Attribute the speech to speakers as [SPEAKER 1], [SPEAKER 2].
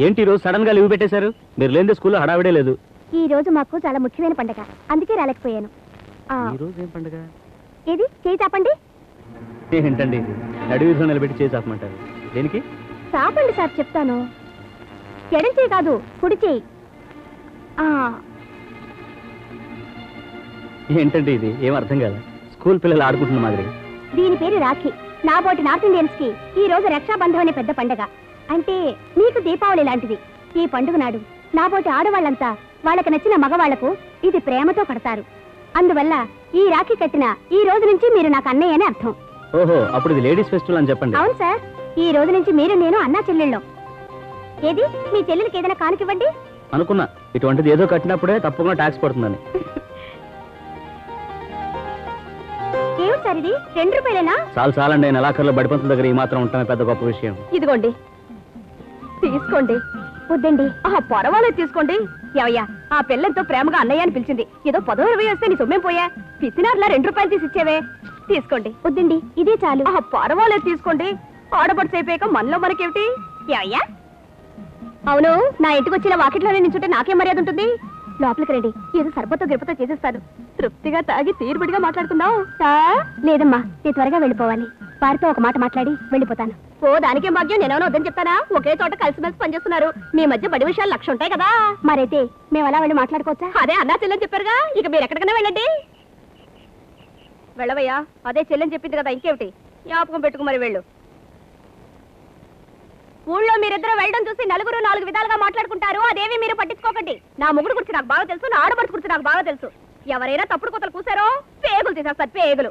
[SPEAKER 1] ఏంటి రోజు సడన్గా లీవ్ పెట్టేశారు? మీరు లేని స్కూల్లో హడావిడే లేదు.
[SPEAKER 2] ఈ రోజు మాకు చాలా ముఖ్యమైన పండగ. అందుకే రాలేకపోయాను. ఆ,
[SPEAKER 1] ఈ రోజు ఏం పండుగ?
[SPEAKER 2] ఏది? చేయి చాపండి.
[SPEAKER 1] ఏంటండి ఇది? నిలబెట్టి చేసి ఆపమంటారు దేనికి?
[SPEAKER 2] చాపండి సార్ చెప్తాను. ఎడం చేయి కాదు కుడి చేయి. ఆ,
[SPEAKER 1] ఏంటండి ఇది? ఏం అర్థం కాదు స్కూల్ పిల్లలు ఆడుకుంటున్న మాదిరి.
[SPEAKER 2] దీని పేరు రాఖీ. నాబోటి నార్త్ ఇండియన్స్కి ఈ రోజు రక్షాబంధం అనే పెద్ద పండగ. అంటే మీకు దీపావళి లాంటిది. ఈ పండుగ నాడు నాబోటి ఆడవాళ్ళంతా వాళ్ళకి నచ్చిన మగవాళ్ళకు ఇది ప్రేమతో కడతారు. అందువల్ల ఈ రాఖీ కట్టిన ఈ రోజు నుంచి మీరు నాకు అన్నయ్య అని అర్థం.
[SPEAKER 1] ఓహో అప్పుడు ఇది లేడీస్ ఫెస్టివల్ అని చెప్పండి.
[SPEAKER 2] అవును సార్ ఈ రోజు నుంచి మీరు నేను అన్నా చెల్లెళ్ళం. ఏది? మీ చెల్లెలకి ఏదైనా కానుకివ్వండి?
[SPEAKER 1] అనుకున్నా ఇటువంటిది ఏదో కట్టినప్పుడే తప్పకుండా ట్యాక్స్ పడుతుందని.
[SPEAKER 2] ఏమిటి సార్ ఇది? రెండు రూపాయలేనా?
[SPEAKER 1] చాలు చాలండి నెలాఖరులో బడిపంతుల దగ్గర ఈ మాత్రం ఉంటామే పెద్ద గొప్ప విషయం.
[SPEAKER 2] ఇదిగోండి తీసుకోండి. వద్దండి. ఆ పర్వాలేదు తీసుకోండి. ఏవయ్యా ఆ పిల్లలతో ప్రేమగా అన్నయ్య అని పిలిచింది. ఏదో పదో ఇరవై వస్తే నీ సొమ్మేం పోయా? పిసినార్లా రెండు రూపాయలు తీసి ఇచ్చేవే? తీసుకోండి. వద్దండి ఇదే చాలు. ఆ పర్వాలేదు తీసుకోండి. ఆడబడి అయిపోయాక మనలో మనకేమిటి? ఏవయ్యా అవును నా ఇంటికి వచ్చిన వాకిట్లోనే నించుంటే నాకేం మర్యాద ఉంటుంది. లోపలికి రండి ఏదో సర్బతో గిరపతో చేసేస్తాను. తృప్తిగా తాగి తీరుబడిగా మాట్లాడుకుందాం. లేదమ్మా నేను త్వరగా వెళ్ళిపోవాలి. వారితో ఒక మాట మాట్లాడి వెళ్ళిపోతాను. ఓ దానికేం భాగ్యం? నేనేమో వద్దని చెప్తానా? ఒకే చోట కలిసిమెలిసి పనిచేస్తున్నారు. మీ మధ్య బడి విషయాలు లక్ష ఉంటాయి కదా. మరైతే మేము అలా వెళ్ళి మాట్లాడుకోవచ్చా? అదే అన్నా చెల్లెని చెప్పారుగా. ఇక మీరు ఎక్కడికైనా వెళ్ళండి. వెళ్ళవయ్యా అదే చెల్లెని చెప్పింది కదా ఇంకేమిటి? జ్ఞాపకం పెట్టుకు మరి వెళ్ళు. ఊళ్ళో మీరిద్దరు వెళ్ళడం చూసి నలుగురు నాలుగు విధాలుగా మాట్లాడుకుంటారు. అదేవి మీరు పట్టించుకోకండి. నా ముగ్గురు గురించి నాకు బాగా తెలుసు నా ఆడపడుచు గురించి నాకు బాగా తెలుసు. ఎవరైనా తప్పుడు కొత్తలు కూసారో పేగులు తీసేస్తారు పేగులు.